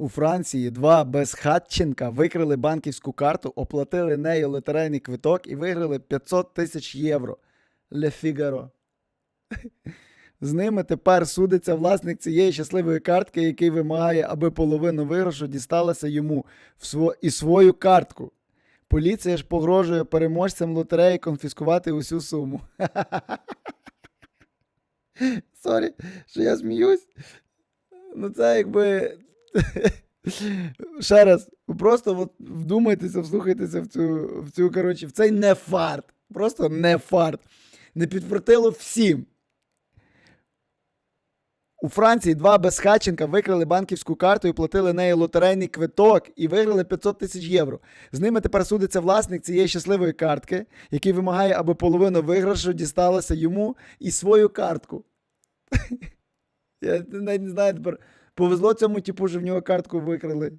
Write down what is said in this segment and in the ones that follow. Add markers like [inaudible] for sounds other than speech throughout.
У Франції два безхатченка викрили банківську карту, оплатили нею лотерейний квиток і виграли 500 тисяч євро. Ле Фігаро. З ними тепер судиться власник цієї щасливої картки, який вимагає, аби половину виграшу дісталася йому в сво... і свою картку. Поліція ж погрожує переможцям лотереї конфіскувати усю суму. [laughs] Сорі, що я сміюсь. Ну, це якби. [laughs] Ще раз, просто от вдумайтеся, вслухайтеся в цю, в цю, коротше, в цей не фарт. Просто не фарт. Не підфартило всім. У Франції два безхатченка викрили банківську карту і платили нею лотерейний квиток і виграли 500 тисяч євро. З ними тепер судиться власник цієї щасливої картки, який вимагає, аби половину виграшу дісталося йому і свою картку. [laughs] Я навіть не знаю тепер, повезло цьому типу, що в нього картку викрили.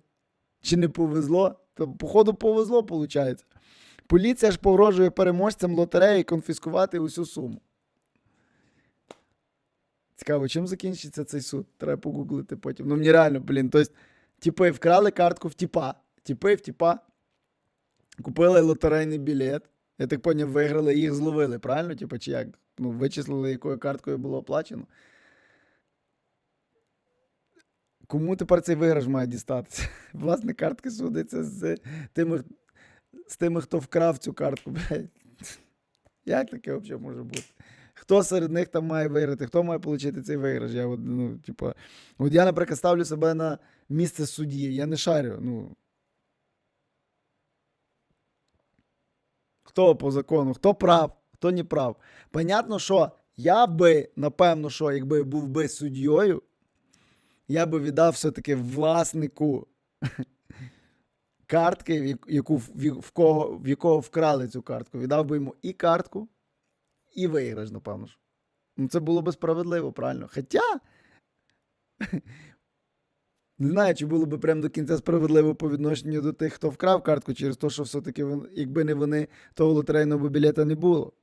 Чи не повезло? То, походу, повезло, виходить. Поліція ж погрожує переможцям лотереї конфіскувати усю суму. Цікаво, чим закінчиться цей суд? Треба погуглити потім. Ну, мені реально, блін. Тобто, типи вкрали картку в тіпа. Тіпи в тіпа. Купили лотерейний білет. Я так поняв, виграли, їх зловили, правильно? Типу, чи як? Ну, вичислили, якою карткою було оплачено. Кому тепер цей виграш має дістатися? [laughs] Власне, картки судиться з тими, з тими, хто вкрав цю картку. блядь. [laughs] Як таке взагалі може бути? Хто серед них там має виграти? Хто має отримати цей виграш? Я, от, ну, типу, от я, наприклад, ставлю себе на місце судді. Я не шарю. Ну. Хто по закону, хто прав, хто не прав. Понятно, що я би, напевно, що якби був би суддєю, я би віддав все-таки власнику [laughs] картки, яку в кого, в якого вкрали цю картку. Віддав би йому і картку, і виграш, напевно. ж. Ну, це було би справедливо, правильно. Хоча. [laughs] Не знаю, чи було би прям до кінця справедливо по відношенню до тих, хто вкрав картку, через те, що все-таки якби не вони, того лотерейного білета не було.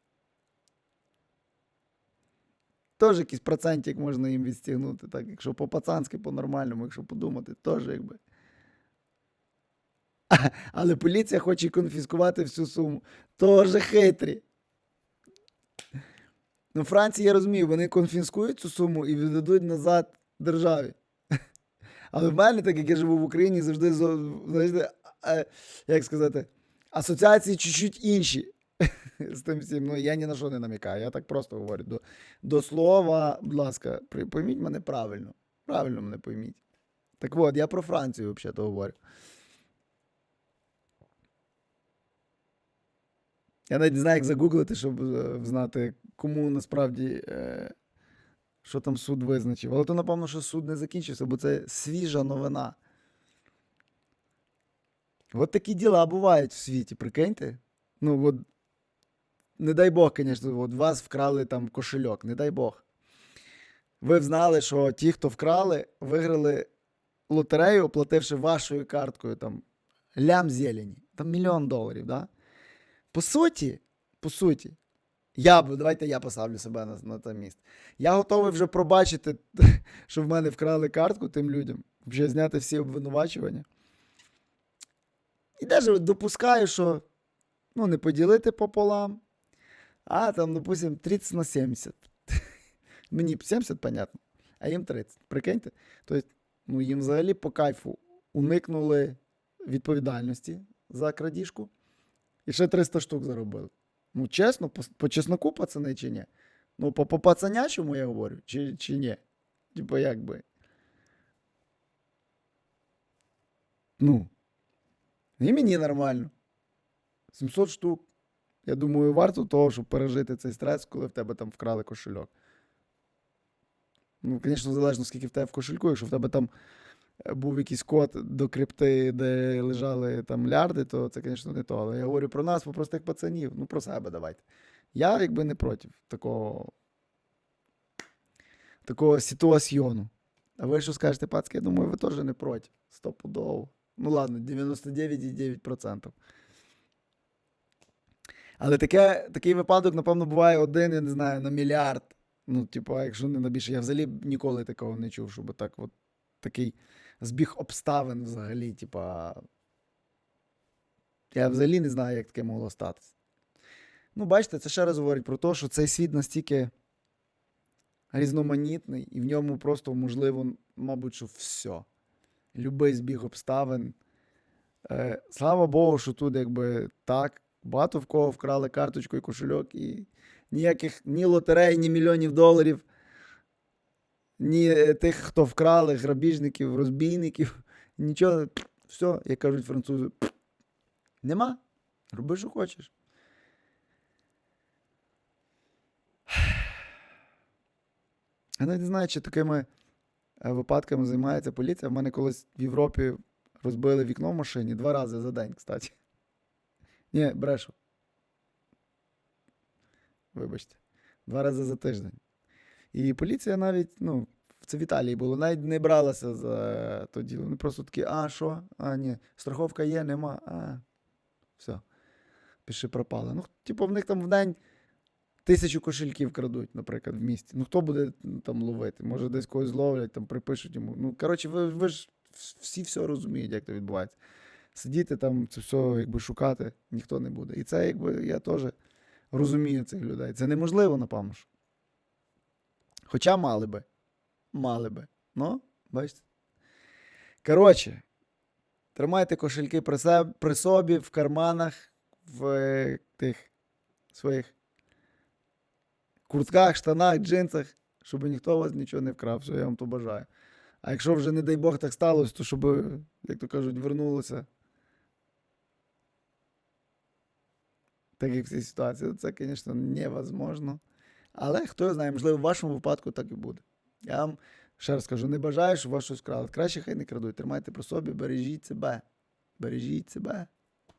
Теж якийсь процентик можна їм відстігнути, так, якщо по-пацанськи, по-нормальному, якщо подумати, теж якби. [laughs] Але поліція хоче конфіскувати всю суму. Тоже хитрі. Ну, Франції, я розумію, вони конфіскують цю суму і віддадуть назад державі. [laughs] Але в мене, так як я живу в Україні, завжди, завжди е, як сказати, асоціації чуть-чуть інші [laughs] з тим всім. Ну, я ні на що не намікаю, я так просто говорю. До, до слова, будь ласка, пойміть мене правильно. Правильно мене пойміть. Так от, я про Францію взагалі говорю. Я навіть не знаю, як загуглити, щоб е, знати, кому насправді е, що там суд визначив. Але то, напевно, що суд не закінчився, бо це свіжа новина. От такі діла бувають в світі, прикиньте. Ну, от, не дай Бог, звісно, от вас вкрали там кошельок, не дай Бог. Ви знали, що ті, хто вкрали, виграли лотерею, оплативши вашою карткою там лям зелені, там мільйон доларів, да? По суті, по суті, я давайте я поставлю себе на, на те місце. Я готовий вже пробачити, [laughs] що в мене вкрали картку тим людям, вже зняти всі обвинувачування. І навіть допускаю, що ну, не поділити пополам, а там, допустим, 30 на 70. Мені 70, понятно, а їм 30. Прикиньте? Тобто, ну, їм взагалі по кайфу уникнули відповідальності за крадіжку. І ще 300 штук заробили. Ну, чесно, по, чесноку, пацани, чи ні? Ну, по, по пацанячому я говорю, чи, чи ні? Типа, як би. Ну. І мені нормально. 700 штук. Я думаю, варто того, щоб пережити цей стрес, коли в тебе там вкрали кошельок. Ну, звісно, залежно, скільки в тебе в кошельку, якщо в тебе там е, був якийсь код до крипти, де лежали там лярди, то це, звісно, не то. Але я говорю про нас, про простих пацанів. Ну, про себе давайте. Я якби не проти такого такого ситуаціону. А ви що скажете, пацки? Я думаю, ви теж не проти. Стопудово. Ну ладно, 99,9%. Але таке, такий випадок, напевно, буває один, я не знаю, на мільярд. Ну, типу, якщо не на більше, я взагалі ніколи такого не чув, щоб так от такий збіг обставин взагалі. Типа. Я взагалі не знаю, як таке могло статися. Ну, бачите, це ще раз говорить про те, що цей світ настільки різноманітний, і в ньому просто можливо, мабуть, що все. Любий збіг обставин. Е, слава Богу, що тут якби так. Багато в кого вкрали карточку і кошельок, і ніяких ні лотерей, ні мільйонів доларів, ні е, тих, хто вкрали, грабіжників, розбійників. Нічого, все, як кажуть французи, нема. Роби, що хочеш. Я навіть не знаю, чи такими е, випадками займається поліція. В мене колись в Європі розбили вікно в машині два рази за день, кстати. Ні, брешу. Вибачте. Два рази за тиждень. І поліція навіть, ну, це в Італії було, навіть не бралася за то діло. Вони просто такі, а, що? А, ні, страховка є, нема. А, все. Пиши пропало. Ну, типу, в них там в день тисячу кошельків крадуть, наприклад, в місті. Ну, хто буде там ловити? Може, десь когось зловлять, там припишуть йому. Ну, коротше, ви, ви ж всі все розуміють, як це відбувається. Сидіти там, це все якби шукати ніхто не буде. І це, якби, я теж розумію цих людей. Це неможливо, напевно. що. Хоча мали би. Мали би. Ну, бачите. Коротше, тримайте кошельки при, себе, при собі, в карманах, в е, тих своїх куртках, штанах, джинсах, щоб ніхто вас нічого не вкрав. Що я вам то бажаю. А якщо вже, не дай Бог, так сталося, то щоб, як то кажуть, вернулося. Так як ситуації, це, звісно, невозможно. Але хто знає, можливо, в вашому випадку так і буде. Я вам ще раз кажу, не бажаю, щоб вас щось крали. Краще хай не крадуть. Тримайте про собі, бережіть себе. Бережіть себе.